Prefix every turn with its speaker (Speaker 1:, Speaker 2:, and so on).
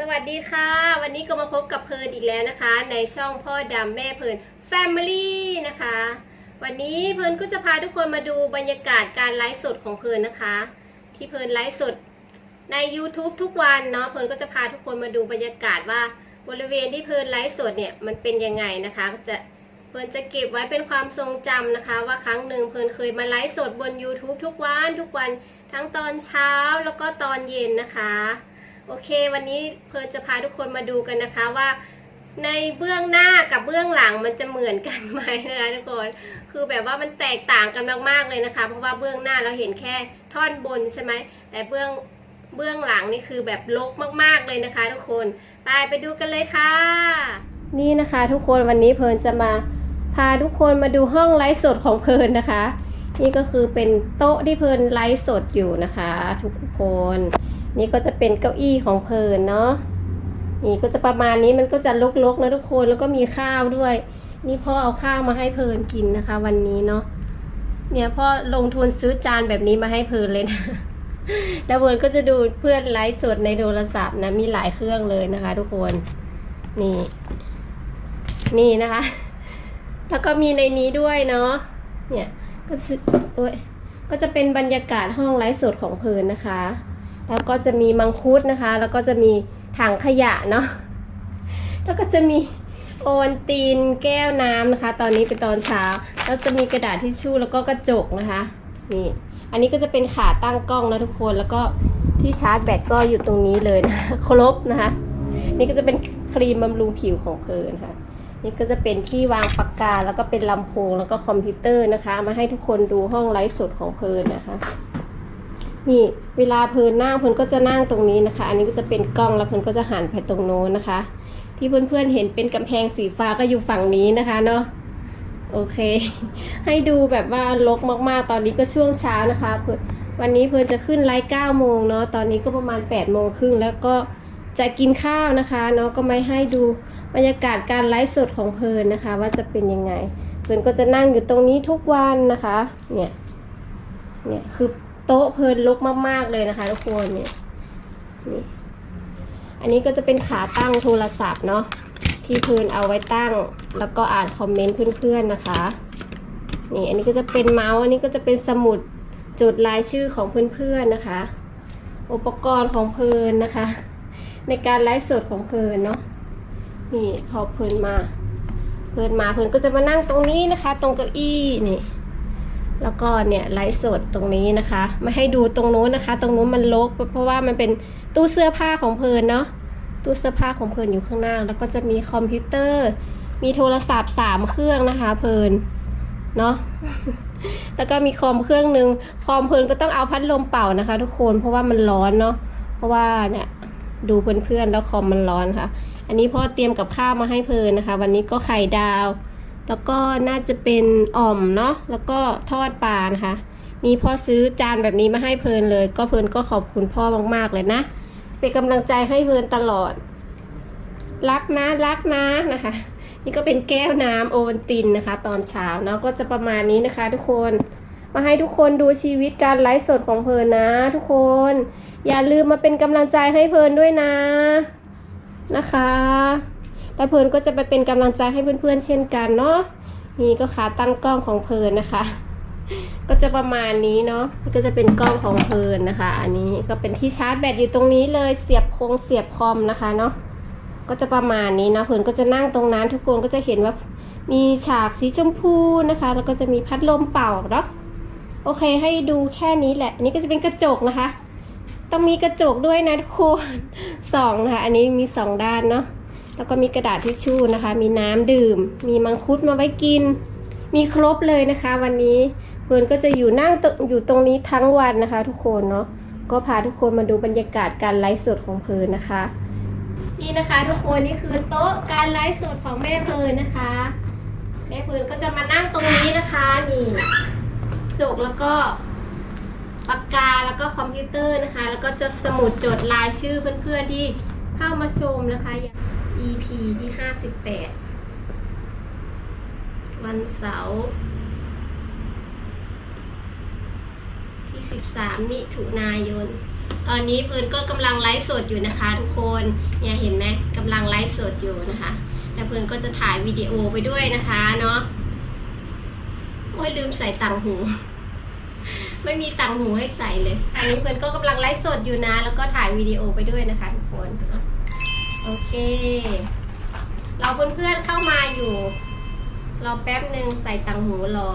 Speaker 1: สวัสดีค่ะ วันนี้ก็มาพบกับเพลินอีกแล้วนะคะ ในช่องพ่อดำแม่เพลิน Family นะคะ วันนี้เพลินก็จะพาทุกคนมาดูบรรยากาศการไลฟ์สดของเพลินนะคะ ที่เพลินไลฟ์สดใน YouTube ทุกวันเนาะเพลินก็จะพาทุกคนมาดูบรรยากาศว่าบริเวณที่เพลินไลฟ์สดเนี่ยมันเป็นยังไงนะคะจะเพลินจะเก็บไว้เป็นความทรงจำนะคะ ว่าครั้งหนึ่งเพลินเคยมาไลฟ์สดบน YouTube ทุกวันทุกวันทั้งตอนเช้าแล้วก็ตอนเย็นนะคะ โอเค วันนี้เพลินจะพาทุกคนมาดูกันนะคะว่า ในเบื้องหน้ากับเบื้องหลังมันจะเหมือนกันไหมนะคะทุกคนคือแบบว่ามันแตกต่างกันมากๆเลยนะคะ เพราะว่าเบื้องหน้าเราเห็นแค่ท่อนบนใช่ไหมแต่เบื้องเบื้องหลังนี่คือแบบลกมากๆเลยนะคะ ทุกคนไปไปดูกันเลยค่ะ นี่นะคะทุกคนวันนี้เพลินจะมาพาทุกคนมาดูห้องไลฟ์สดของเพลินนะคะ นี่ก็คือเป็นโต๊ะที่เพลินไลฟ์สดอยู่นะคะ ทุกคน นี่ก็จะเป็นเก้าอี้ของเพลินเนาะนี่ก็จะประมาณนี้มันก็จะลกๆนะทุกคนแล้วก็มีข้าวด้วย นี่พ่อเอาข้าวมาให้เพลินกินนะคะ วันนี้เนาะเนี่ยพ่อลงทุนซื้อจานแบบนี้มาให้เพลินเลยนะแล้วเพลินก็จะดูเพื่อนไลฟ์สดในโทรศัพท์นะมีหลายเครื่องเลยนะคะ ทุกคนนี่ นี่นะคะ แล้วก็มีในนี้ด้วยเนาะเนี่ยก็จะโอ้ยก็จะเป็นบรรยากาศห้องไลฟ์สดของเพลินนะคะ แล้วก็จะมีมังคุดนะคะ แล้วก็จะมีถังขยะเนาะแล้วก็จะมีโอนตีนแก้วน้ำนะคะ ตอนนี้เป็นตอนเช้าแล้วจะมีกระดาษทิชชู่แล้วก็กระจกนะคะนี่อันนี้ก็จะเป็นขาตั้งกล้องนะทุกคนแล้วก็ที่ชาร์จแบตก็อยู่ตรงนี้เลยนะครบนะคะ นี่ก็จะเป็นครีมบำรุงผิวของเพลินค่ะ นี่ก็จะเป็นที่วางปากกาแล้วก็เป็นลำโพงแล้วก็คอมพิวเตอร์นะคะ มาให้ทุกคนดูห้องไลฟ์สดของเพลินนะคะ นี่เวลาเพลินนั่งเพลินก็จะนั่งตรงนี้นะคะ อันนี้ก็จะเป็นกล้องแล้วเพลินก็จะหันไปตรงโน้นนะคะ ที่เพื่อนๆเห็นเป็นกำแพงสีฟ้าก็อยู่ฝั่งนี้นะคะเนาะโอเค ให้ดูแบบว่าลกมากๆ ตอนนี้ก็ช่วงเช้านะคะเพื่อนวันนี้เพลินจะขึ้นไลฟ์เก้าโมงเนาะตอนนี้ก็ประมาณ8ปดโมงครึ่งแล้วก็จะกินข้าวนะคะเนาะก็ไม่ให้ดูบรรยากาศการไลฟ์สดของเพลินนะคะ ว่าจะเป็นยังไงเพลินก็จะนั่งอยู่ตรงนี้ทุกวันนะคะ เนี่ยเนี่ยคือ โต๊ะเพลินลุกมาก ๆ เลยนะคะ ทุกคนเนี่ยนี่อันนี้ก็จะเป็นขาตั้งโทรศัพท์เนาะที่เพลินเอาไว้ตั้ง แล้วก็อ่านคอมเมนต์เพื่อนๆนะคะนี่อันนี้ก็จะเป็นเมาส์อันนี้ก็จะเป็นสมุดจดรายชื่อของเพื่อนๆนะคะ อุปกรณ์ของเพลินนะคะ ในการไลฟ์สดของเพลินเนาะนี่พอเพลินมา เพลินมาเพลินก็จะมานั่งตรงนี้นะคะ ตรงเก้าอี้นี่ แล้วก็เนี่ยไลฟ์สดตรงนี้นะคะม่ให้ดูตรงนู้นนะคะ ตรงนู้นมันรกเพราะว่ามันเป็นตู้เสื้อผ้าของเพลินเนาะตู้เสื้อผ้าของเพลินอยู่ข้างหน้า แล้วก็จะมีคอมพิวเตอร์ มีโทรศัพท์สามเครื่องนะคะเพลินเนาะแล้วก็มีคอมเครื่องหนึ่งคอมเพลินก็ต้องเอาพัดลมเป่านะคะ ทุกคนเพราะว่ามันร้อนเนาะเพราะว่าเนี่ยดูเพื่อนๆแล้วคอมมันร้อนค่ะ อันนี้พ่อเตรียมกับข้าวมาให้เพลินนะคะ วันนี้ก็ไข่ดาว แล้วก็น่าจะเป็นอ่อมเนาะแล้วก็ทอดปลานะคะ มีพ่อซื้อจานแบบนี้มาให้เพลินเลย ก็เพลินก็ขอบคุณพ่อมากๆเลยนะ เป็นกำลังใจให้เพลินตลอด รักนะรักนะนะคะ นี่ก็เป็นแก้วน้ำโอวันตินนะคะ ตอนเช้าเนาะก็จะประมาณนี้นะคะ ทุกคนมาให้ทุกคนดูชีวิตการไลฟ์สดของเพลินนะ ทุกคน อย่าลืมมาเป็นกำลังใจให้เพลินด้วยนะ นะคะ แล้วเพลินก็จะไปเป็นกำลังใจให้เพื่อนๆเช่นกันเนาะนี่ก็ขาตั้งกล้องของเพลินนะคะ ก็จะประมาณนี้เนาะนี่ก็จะเป็นกล้องของเพลินนะคะ อันนี้ก็เป็นที่ชาร์จแบตอยู่ตรงนี้เลยเสียบคงเสียบคอมนะคะเนาะก็จะประมาณนี้นะเพลินก็จะนั่งตรงนั้น ทุกคนก็จะเห็นว่ามีฉากสีชมพูนะคะ แล้วก็จะมีพัดลมเป่าเนาะโอเคให้ดูแค่นี้แหละ อันนี้ก็จะเป็นกระจกนะคะ ต้องมีกระจกด้วยนะทุกคนสองนะคะ อันนี้มีสองด้านเนาะ แล้วก็มีกระดาษทิชชู่นะคะ มีน้ำดื่ม มีมังคุดมาไว้กิน มีครบเลยนะคะ วันนี้เพื่อนก็จะอยู่นั่งตอยู่ตรงนี้ทั้งวันนะคะ ทุกคนเนาะก็พาทุกคนมาดูบรรยากาศการไลฟ์สดของเพลินนะคะ นี่นะคะทุกคนนี่คือโต๊ะการไลฟ์สดของแม่เพลินนะคะ แม่เพลินก็จะมานั่งตรงนี้นะคะนี่จกแล้วก็ปากกาแล้วก็คอมพิวเตอร์นะคะ แล้วก็จะสมุดจดรายชื่อเพื่อนๆที่เข้ามาชมนะคะ EP ที่ห้าสิบแปดวันเสาร์ที่สิบสามมิถุนายน ตอนนี้เพิร์นก็กำลังไลฟ์สดอยู่นะคะทุกคนเนี่ยเห็นไหมกำลังไลฟ์สดอยู่นะคะ แล้วเพิร์นก็จะถ่ายวิดีโอไปด้วยนะคะเนาะโอ้ยลืมใส่ต่างหู ไม่มีต่างหูให้ใส่เลย อันนี้เพื่อนก็กำลังไลฟ์สดอยู่นะ แล้วก็ถ่ายวิดีโอไปด้วยนะคะทุกคน โอเค เราเพื่อนๆเข้ามาอยู่รอแป๊บหนึ่งใส่ตังหูรอ